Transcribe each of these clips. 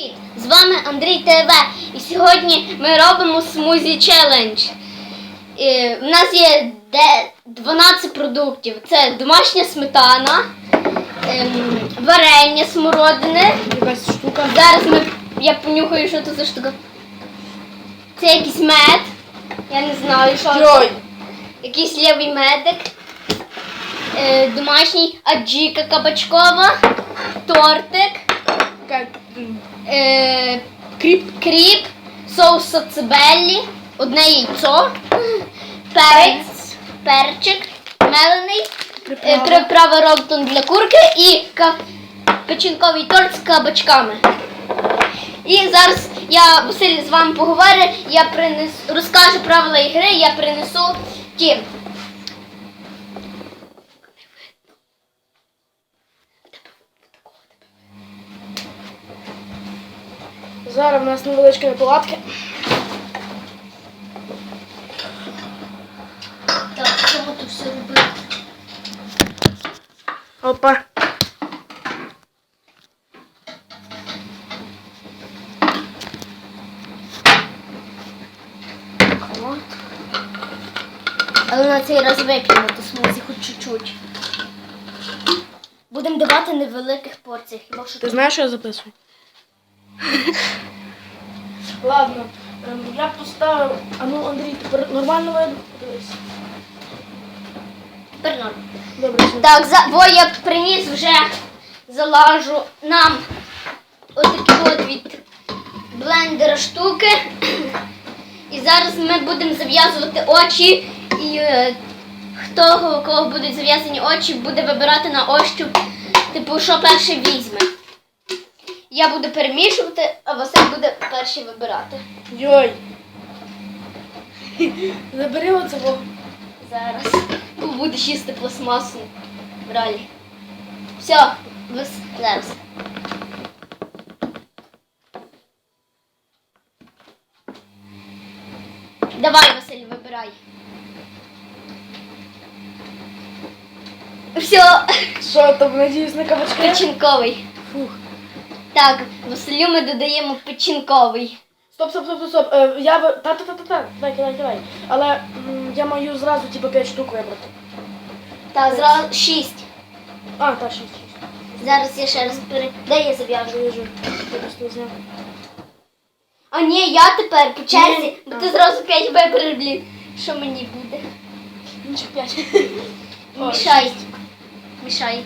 Привіт! З вами Андрій ТВ. І сьогодні ми робимо смузі челендж. Е, У нас є 12 продуктів. Це домашня сметана, ем, варення смородини. Якась штука. Зараз ми, я понюхаю, що це за штука. Це якийсь мед. Я не знаю, що це. Якийсь лівий медик. Е, домашній аджіка кабачкова, тортик. Е, Кріп. кріп, соус сацебеллі, одне яйцо, перець, перчик, мелений, е, Приправа. приправа для курки і ка- печінковий торт з кабачками. І зараз я Василь з вами поговорю, я принесу, розкажу правила ігри, я принесу ті. Зараз в нас невеличкі неполадки. Так, чому тут все робити? Опа. Але на цей раз вип'ємо ту смузі хоч чуть-чуть. Будемо давати невеликих порціях. Хіба що Ти знаєш, що я записую? Ладно, ем, я поставив. А ну, Андрій, тепер нормально видно? Подивись. Тепер норм. Добре, все. Так, за... бо я приніс вже залажу нам отакі от від блендера штуки. І зараз ми будемо зав'язувати очі. І е, хто у кого будуть зав'язані очі, буде вибирати на ощуп, типу, що перший візьме. Я буду перемішувати, а Василь буде перший вибирати. Йой. Забери оце бо. Зараз. Бо будеш їсти пластмасу. Бралі. Все, вис... Давай, Василь, вибирай. Все, Що там, надіюсь, на кабачки? печінковий. Фух. Так, Василю ми додаємо печінковий. Стоп, стоп, стоп, стоп, стоп. Е, я би. Та-та-та-та-та. Дай, кидай, кидай. Але м, я маю зразу типу 5 штук вибрати. Так, зразу шість. А, та 6. Зараз я ще раз пере... Дай я зав'яжу. Вижу. Я просто зняв. А ні, я тепер по черзі, бо ти зразу п'ять вибереш, блін. Що мені буде? Інших 5. Мішай. Мішай.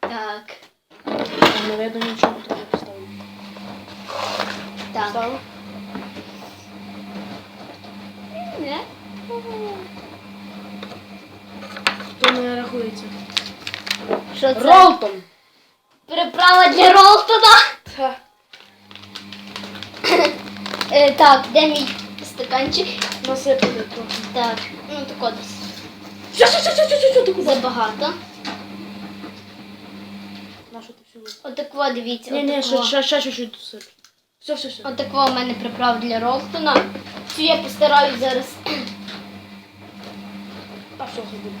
Так. Не видно нічого, то я поставлю. Так. Поставив? Не? То не рахується. Що це? Ролтон! Приправа для Ролтона. Та. Е, так, де мій стаканчик? Насипали трохи. Так, ну так от Що, що, що, що, що, що, куди? забагато. На що ти всю висипав? Отако, дивіться. Ні, ні, ще, отако. ще, ще чуть-чуть досип. Все, все, все. Отако у мене приправа для Ролтона. Цю я постараюсь зараз. А хай буде.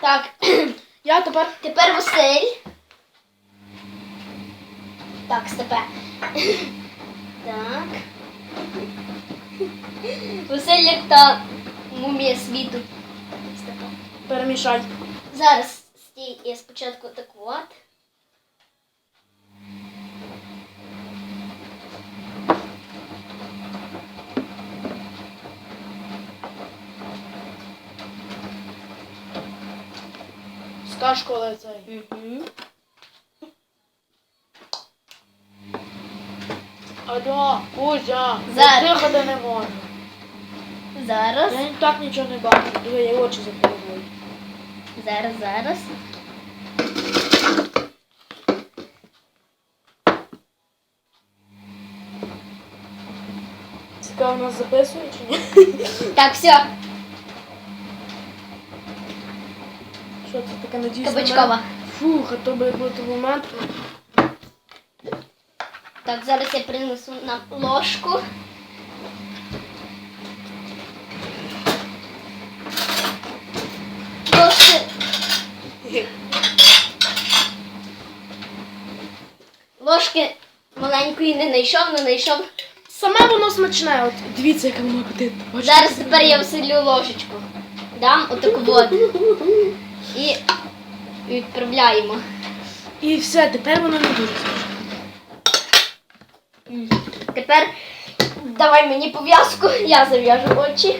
Так, Я тепер тепер Василь. Так, степе. Так. Василь як та мумія світу. Степе. перемішай. Зараз стій, я спочатку так от. Скаж, коли цей. Угу. Алло, Кузя, Зараз. я дихати не можу. Зараз, Я так нічого не бачу. Диви, я очі закриваю. Зараз, зараз. Цікаво, нас записує чи ні? Так, все, Що це таке надіюсь? кабачкова. Фух, а то би бути момент. Так, зараз я принесу нам ложку. Ложки маленької не знайшов, не знайшов. Саме воно смачне. От дивіться, яке воно апетитне. Бачите? Зараз тепер я Василю ложечку. Дам отаку воду. І відправляємо. І все, тепер воно не дуже смачне. Тепер давай мені пов'язку, я зав'яжу очі.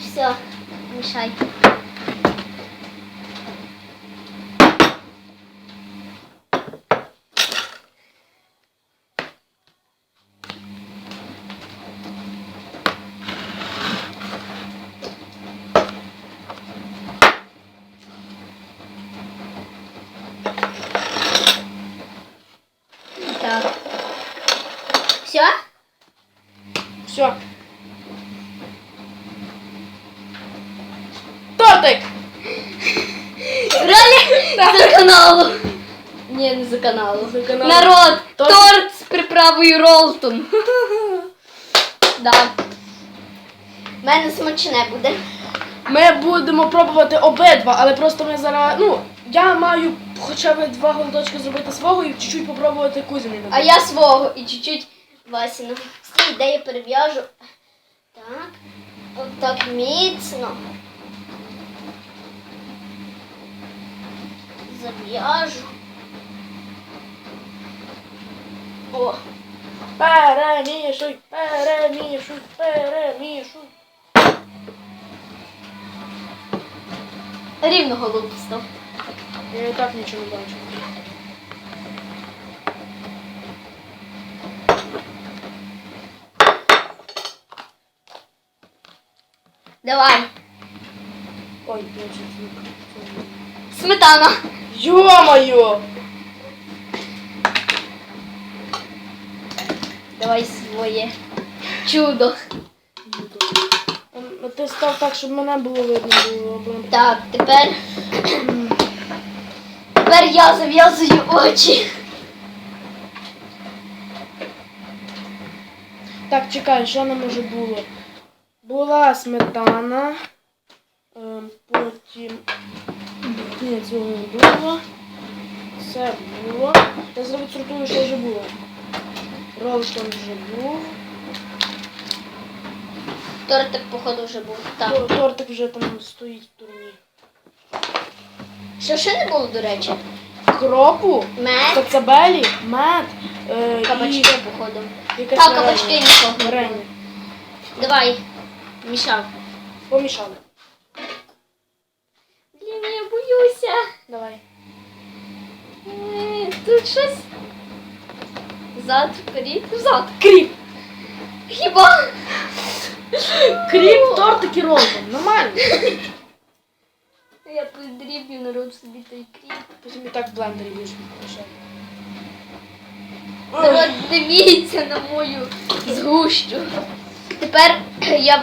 Все, мішай. Так. Все? Все. Тортик! Реально за каналу. Ні, не за каналу. Каналу. Народ, Торт. торт з приправою Ролтон. Да. У мене смачне буде. Ми будемо пробувати обидва, але просто ми зараз. Ну, я маю хоча б два голодочки зробити свого і чуть-чуть попробувати кузини. А я свого і чуть-чуть Васіну. Стій, де я перев'яжу. Так. Отак міцно. Зав'яжу. О, Перемішуй, перемішуй, перемішуй. рівно голову став. Я і так нічого не бачу. Давай. Ой, я чуть не- Сметана. Ё-моё! Давай своє. Чудо. Ти став так, щоб мене було видно було. Так, тепер. Тепер я зав'язую очі. Так, чекай, що нам уже було? Була сметана. ем, Потім. Ні, цього не було. Це було. Я зараз відсортую, що вже було. Ролтон вже був. Тортик, походу, вже був. Так. Тортик вже там стоїть в турні. Що ще не було, до речі? Кропу, Мед, коцабелі, мед. Е, кабачки, походу. І якась Так, кабачки не Варення. було. Давай. Мішав. Помішали. Блін, я боюся. Давай. Е, Тут щось. Зад, вперед, взад. Кріп! Хіба? Кріп, тортик і ролтон. Нормально. Я подрібню народ собі той кріп. Потім і так в блендері мішати. Народ, дивіться на мою згущу. Тепер я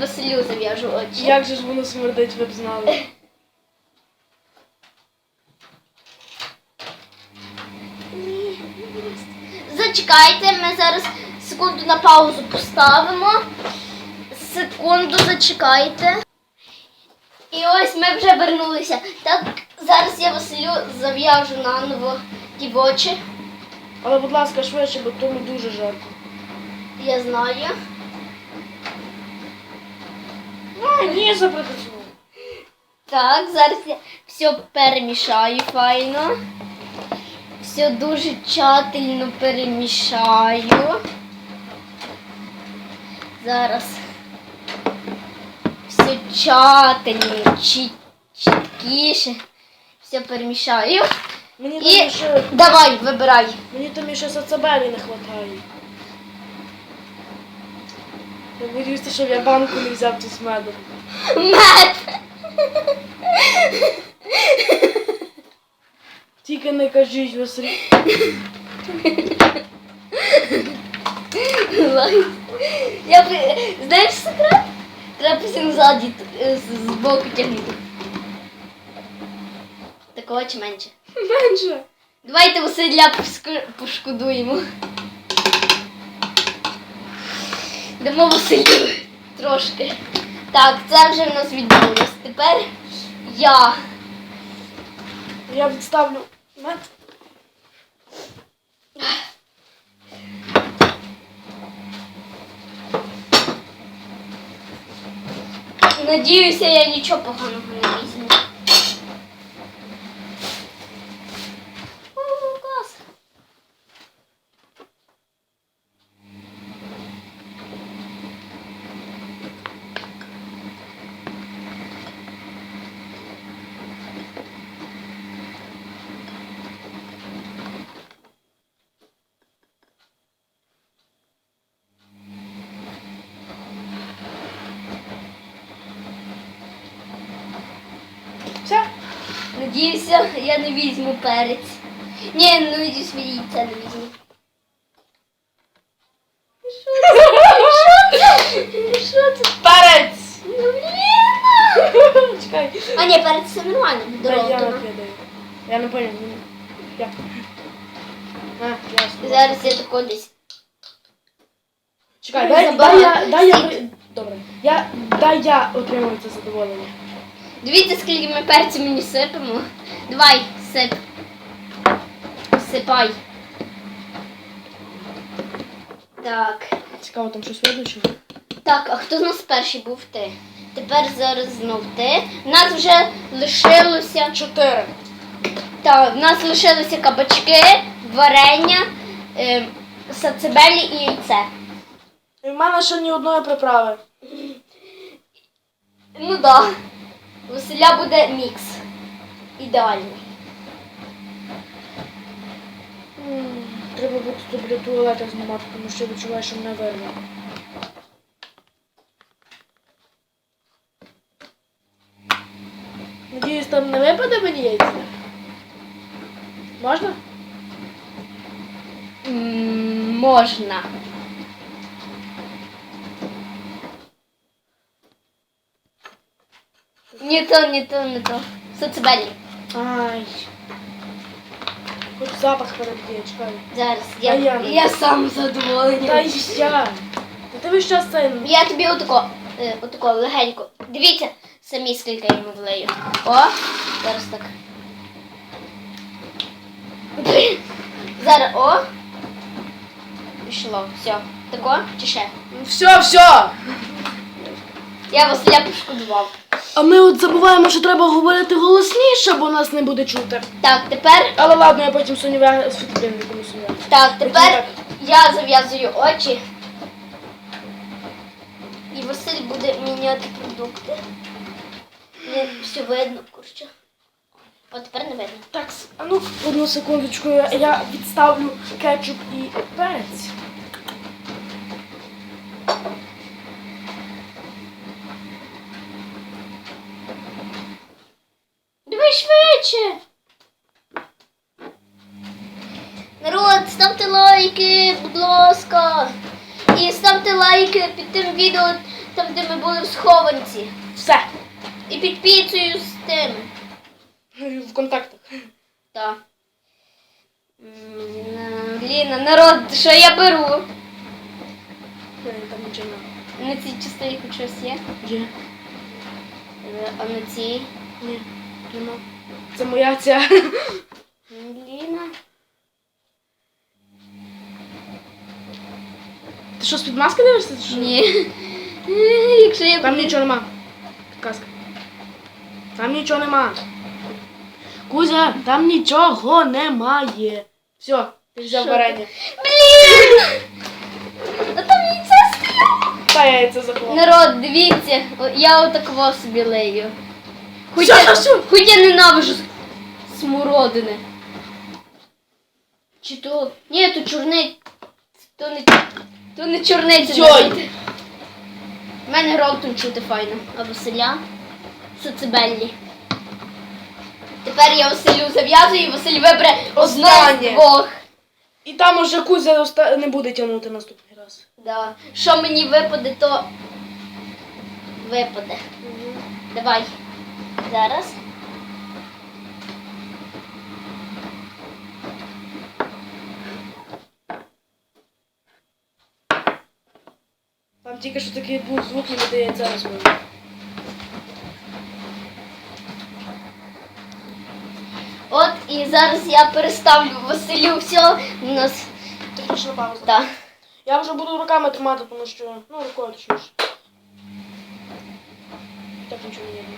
Василю зав'яжу очі. Як же ж воно смердить, ви б знали. Зачекайте, ми зараз секунду на паузу поставимо. Секунду зачекайте. І ось ми вже вернулися. Так, зараз я Василю зав'яжу наново ті очі. Але, будь ласка, швидше, бо тому дуже жарко. Я знаю. А, ні, запрацював. Так, зараз я все перемішаю файно. Все дуже тщательно перемішаю. Зараз все тщательно, чіт, чіткіше. Все перемішаю. Мені І там ще, давай, вибирай. мені там ще сацабелі не вистачає. Я боюся, щоб я банку не взяв цю з медом. Мед! Тільки не кажіть, Василь. Лай. Я би- знаєш секрет? Треба всім ззаді е, з з боку тягнути. Такого чи менше? Менше. Давайте Василя пошкодуємо. Дамо Василю трошки. Так, це вже в нас відбулось. Тепер я Я відставлю мед. Надіюся, я нічого поганого не Надіюся, я не візьму перець. Ні, ну свої яйця не візьму. Що це? Що це? Перець! Ну, блін! Чекай. А ні, перець це нормально, Дай я дорого. накидаю. Я не понял. ну, Як? А, ясно. Зараз я тако десь. Чекай, дай, дай я, дай я, при- добре. Я, дай я отримую це задоволення. Дивіться, скільки ми перцю мені сипемо. Давай, сип. Сипай. Так. Цікаво, там щось видно чи ні? Так, а хто з нас перший був ти? Тепер зараз знов ти. У нас вже лишилося. Чотири. Так, в нас лишилися кабачки, варення, е, сацебелі і яйце. І в мене ще ні одної приправи. Ну да. Василя буде мікс. Ідеальний. Треба буде тут біля туалета знімати, тому що я відчуваю, що мене вирве. Надіюсь, там не випаде мені яйця? Можна? М, можна. Не то, не то, не то. Сацебелі. Ай. Хоч запах переб'є, чекай. Зараз я, А я? я сам задоволений. Дай я. Та ти весь час це. Я тобі отако, е, отако легенько. Дивіться самі, скільки я йому влею. О, зараз так. Зараз о. Пішло. Все. Тако чи ще? Все, все. Я Василя пошкодував. А ми от забуваємо, що треба говорити голосніше, бо нас не буде чути. Так, тепер. Але ладно, я потім соніве світлин якому соніве. Так, тепер я зав'язую очі. І Василь буде міняти продукти. Не все видно, курча. О, тепер не видно. Так, а ну одну секундочку, я, я відставлю кетчуп і перець. Давай швидше. Народ, ставте лайки, будь ласка. І ставте лайки під тим відео, там, де ми були в схованці. Все. І під піцею з тим. В контактах. Так. Блін, народ, що я беру? Там нічого. На цій частині щось є. Є. Е, А на цій. Ні. Нема. Це моя ця. Блін. Ти що, з-під маски дивишся? чи що? Ні. Якщо я Там нічого нема. Казка. Там нічого нема. Кузя, там нічого немає. Все, ти взяв Що варення. Блін! А там яйця стоять. Та я це заклав. Народ, дивіться, о, я отакого собі лею. Хоч Що, я, що? хоч я ненавижу смородини. Чи то. Ні, то чорний. То не, то не чорниця. Йой! навіть. В мене ротом чути файно, а Василя Соцебеллі. Тепер я Василю зав'язую і Василь вибере одне Останнє. двох. І там уже Кузя оста- не буде тягнути наступний раз. Да. Що мені випаде, то випаде. Давай. Зараз. Там тільки що такий був звук і видається розмовляє. От І зараз я переставлю Василю все. У нас Технічна пауза. так. Я вже буду руками тримати, тому що. Ну, рукою точніше. Так нічого не видно.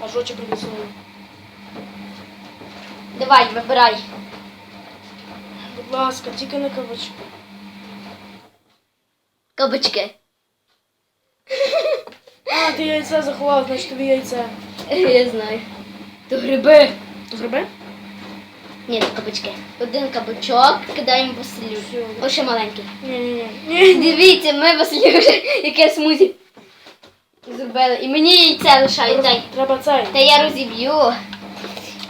Аж очі прибісили. Давай, вибирай. Будь ласка, тільки не кавички. Кабачки. А, ти яйце заховав, значить тобі яйце. Я знаю. То гриби. То гриби? Ні, то кабачки. Один кабачок кидаємо Василю. Всьо. О, ще маленький. Ні-ні-ні. Дивіться, ми Василю вже яке смузі зробили. І мені яйце лишають. Треба цей. Та я розіб'ю.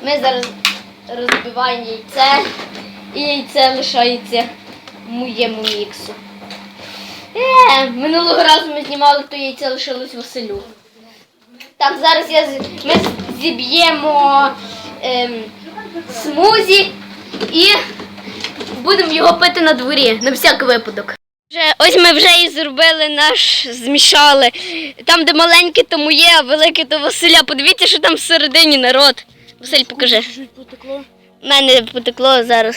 Ми зараз розбиваємо яйце. І яйце лишається моєму міксу. Е, минулого разу ми знімали, то яйце лишилось Василю. Так, зараз я з- ми зіб'ємо ем, смузі і будемо його пити на дворі, на всяк випадок. Вже, ось ми вже і зробили наш, змішали. Там, де маленьке, то моє, а велике то Василя. Подивіться, що там всередині народ. Василь, покажи. Потекло. У мене потекло зараз.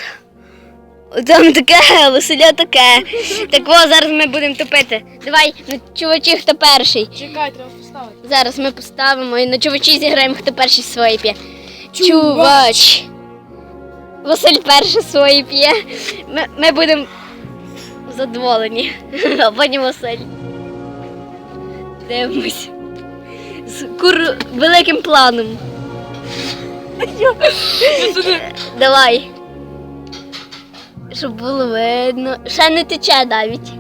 Там таке, а Василя таке. Так о, зараз ми будемо топити. Давай, ну, чувачі, хто перший. Чекай, треба поставити. Зараз ми поставимо і на чувачі зіграємо, хто перший свої п'є. Чувач. Василь перший свої п'є. Ми, ми будемо задоволені. А потім Василь. Дивимось. З кур... великим планом. Давай. Щоб було видно. Ще не тече навіть.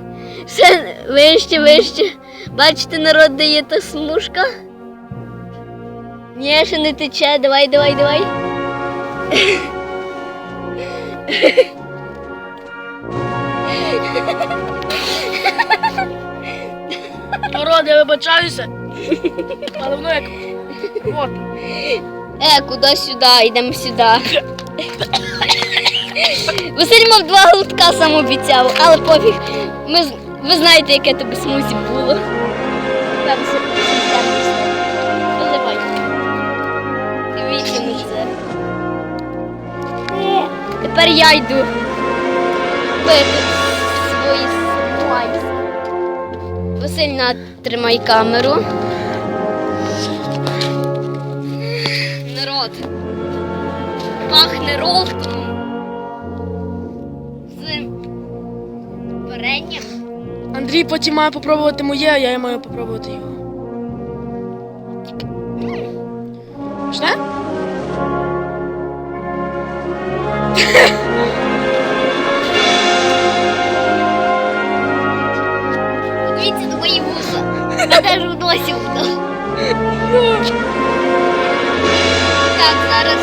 Ще вище, вище. Бачите, народ дає та смужка. Ні, ще не тече. Давай, давай, давай. Народ, я вибачаюся. Але воно як. От. Е, куди сюди? Йдемо сюди. Василь мав два глотка сам обіцяв, але пофіг. Ми, ви знаєте, яке тобі смузі було. Виливай. Дивіться Тепер я йду пити свої смайс. Василь, тримай камеру. Народ. Пахне ролтом. Андрій потім має попробувати моє, а я маю попробувати його. Що? Подивіться на мої вуса. Я теж в носі вдав. Так, зараз.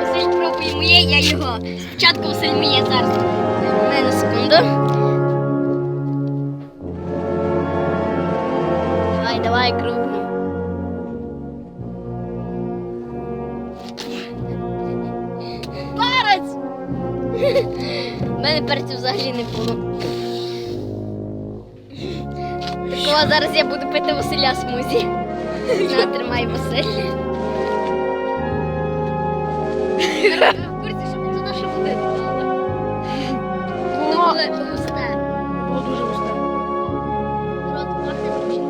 Василь пробує моє, я його. Спочатку Василь моє зараз. Такого зараз я буду пити Василя смузі. На, тримай Василь. В курсі, що це наше буде було? Було, густе. було дуже густе. Рот пахне хочу.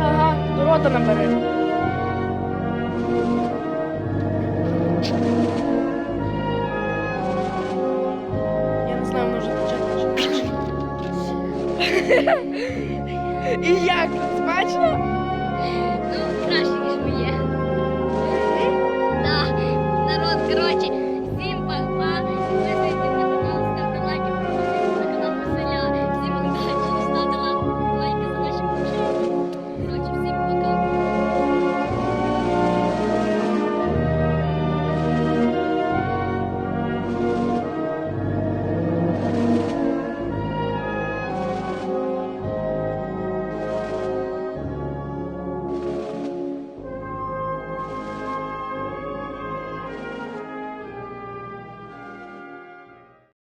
Ага, рота набери.